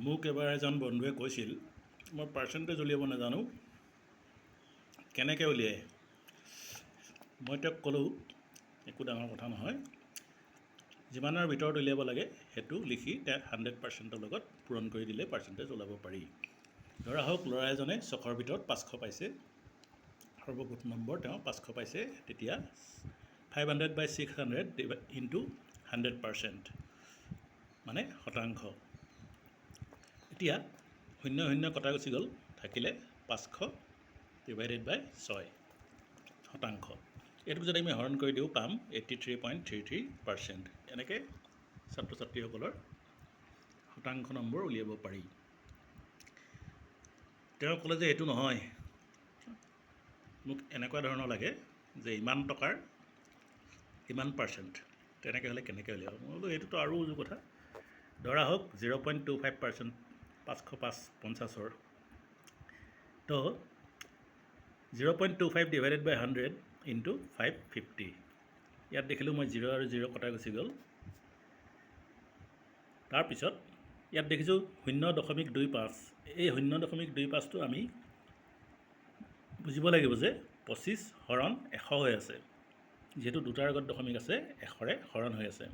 মোক এবাৰ এজন বন্ধুৱে কৈছিল মই পাৰ্চেণ্টেজ উলিয়াব নাজানো। কেনেকৈ উলিয়াই মই তেওঁক ক'লোঁ একো ডাঙৰ কথা নহয়। যিমানৰ ভিতৰত উলিয়াব লাগে সেইটো লিখি তেওঁ হাণ্ড্ৰেড পাৰ্চেণ্টৰ লগত পূৰণ কৰি দিলে পাৰ্চেণ্টেজ ওলাব পাৰি। ধৰা হওক ল'ৰা এজনে ছশৰ ভিতৰত পাঁচশ পাইছে। সৰ্বমুঠ নম্বৰ তেওঁ পাঁচশ পাইছে তেতিয়া five hundred by six hundred into hundred percent মানে শতাংশ। এতিয়া শূন্য শূন্য কটা গুচি গ'ল থাকিলে পাঁচশ ডিভাইডেড বাই ছয় শতাংশ। এইটোক যদি আমি হৰণ কৰি দিওঁ পাম eighty three point three three percent এনেকৈ ছাত্ৰ ছাত্ৰীসকলৰ শতাংশ নম্বৰ উলিয়াব পাৰি। তেওঁ ক'লে যে এইটো নহয়। মোক এনেকুৱা ধৰণৰ লাগে যে ইমান টকাৰ ইমান পাৰ্চেণ্ট তেনেকৈ হ'লে কেনেকৈ উলিয়াব? মই বোলো এইটোতো আৰু উজু কথা। ধৰা হওক zero' point two five percent পাঁচশো পাঁচ পঞ্চাছৰ তো zero' point two five divided by hundred into five fifty ইয়াত দেখিলোঁ মই জিৰ' আৰু জিৰ' কটা গুচি গ'ল। তাৰপিছত, ইয়াত দেখিছোঁ শূন্য দশমিক দুই পাঁচ। এই শূন্য দশমিক দুই পাঁচটো আমি বুজিব লাগিব যে পঁচিছ হৰণ এশ হৈ আছে। যিহেতু দুটাৰ আগত দশমিক আছে, এশৰে হৰণ হৈ আছে।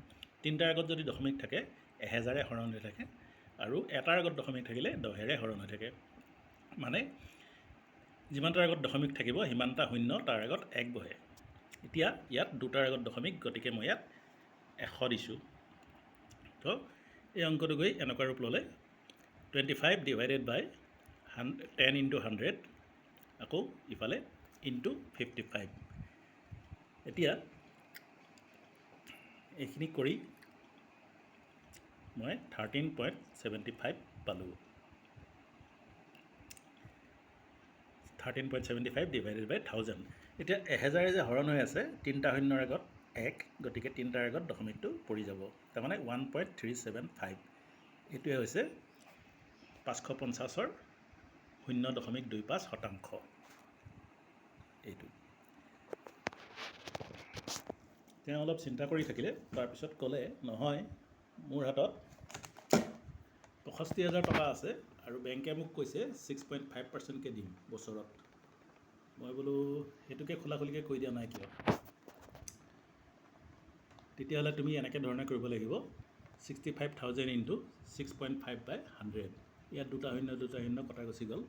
তিনিটাৰ আগত যদি দশমিক থাকে, এহেজাৰে হৰণ হৈ থাকে আৰু এটাৰ আগত দশমিক থাকিলে দহেৰে হৰণ হৈ থাকে। মানে যিমানটাৰ আগত দশমিক থাকিব সিমানটা শূন্য তাৰ আগত এক বহে। এতিয়া ইয়াত দুটাৰ আগত দশমিক গতিকে মই ইয়াত এশ দিছোঁ। তো এই অংকটো গৈ এনেকুৱা ৰূপ ল'লে টুৱেণ্টি ফাইভ ডিভাইডেড বাই হান টেন ইনটু হাণ্ড্ৰেড আকৌ ইফালে ইনটু ফিফটি ফাইভ এতিয়া এইখিনি কৰি মই থাৰ্টিন পইণ্ট ছেভেণ্টি ফাইভ পালোঁ। Thirteen point seventy five divided by thousand এতিয়া এহেজাৰে যে হৰণ হৈ আছে তিনিটা শূন্যৰ আগত এক গতিকে তিনিটাৰ আগত দশমিকটো পৰি যাব। তাৰমানে one point three seven five এইটোৱে হৈছে পাঁচশ পঞ্চাছৰ শূন্য দশমিক দুই পাঁচ শতাংশ। এইটো। তেওঁ অলপ চিন্তা কৰি থাকিলে তাৰপিছত ক'লে নহয় মোৰ হাতত পঁষষ্ঠি হাজাৰ টকা আছে আৰু বেংকে মোক কৈছে ছিক্স পইণ্ট ফাইভ পাৰ্চেণ্টকৈ দিম বছৰত। মই বোলো সেইটোকে খোলা খুলিকৈ কৈ দিয়া নাই কিয়? তেতিয়াহ'লে তুমি এনেকৈ ধৰণে কৰিব লাগিব। Sixty five thousand into six point five by hundred. ইয়াত দুটা শূন্য দুটা শূন্য কটা গুচি গ'ল।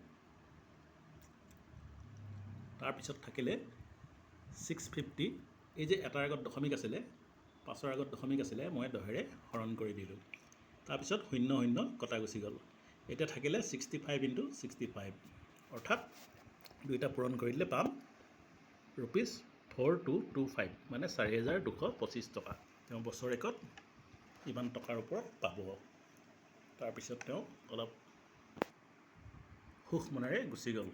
তাৰপিছত থাকিলে ছিক্স ফিফটি। এই যে এটাৰ আগত দশমিক আছিলে পাঁচৰ আগত দশমিক আছিলে মই দহেৰে হৰণ কৰি দিলোঁ। তাৰপিছত শূন্য শূন্য কটা গুচি গ'ল। এতিয়া থাকিলে sixty five into sixty five অৰ্থাৎ দুইটা পূৰণ কৰি দিলে পাম rupees four two two five মানে চাৰি হেজাৰ দুশ পঁচিছ টকা। তেওঁ বছৰেকত ইমান টকাৰ ওপৰত পাব। তাৰপিছত তেওঁ অলপ সুখ মনেৰে গুচি গ'ল।